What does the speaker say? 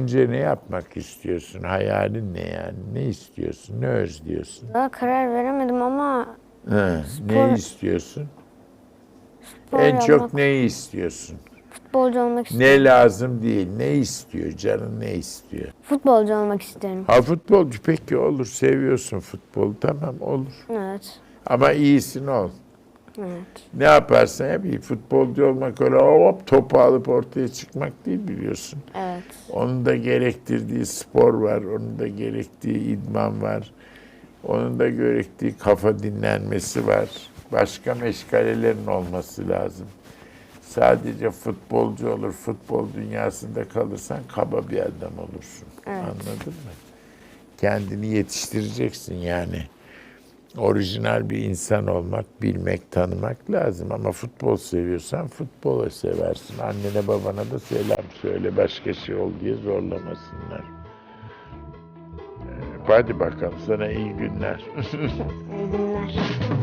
Önce ne yapmak istiyorsun? Hayalin ne yani? Ne istiyorsun? Ne özlüyorsun? Daha karar veremedim ama Ha, Spor- ne istiyorsun? spor en yapmak, çok neyi istiyorsun? futbolcu olmak istiyorum. Ne lazım değil, ne istiyor? Canın ne istiyor? Futbolcu olmak isterim. Ha futbolcu peki olur, seviyorsun futbolu tamam olur. Evet. Ama iyisin ol. Evet. Ne yaparsan yap iyi. Futbolcu olmak öyle hop topu alıp ortaya çıkmak değil biliyorsun. Evet. Onun da gerektirdiği spor var, onun da gerektiği idman var. Onun da gerektiği kafa dinlenmesi var. Başka meşgalelerin olması lazım. Sadece futbolcu olur, futbol dünyasında kalırsan kaba bir adam olursun. Evet. Anladın mı? Kendini yetiştireceksin yani. Orijinal bir insan olmak, bilmek, tanımak lazım. Ama futbol seviyorsan futbolu seversin. Annene babana da selam söyle. Başka şey ol diye zorlamasınlar. Ee, Hadi bakalım sana iyi günler. İyi günler.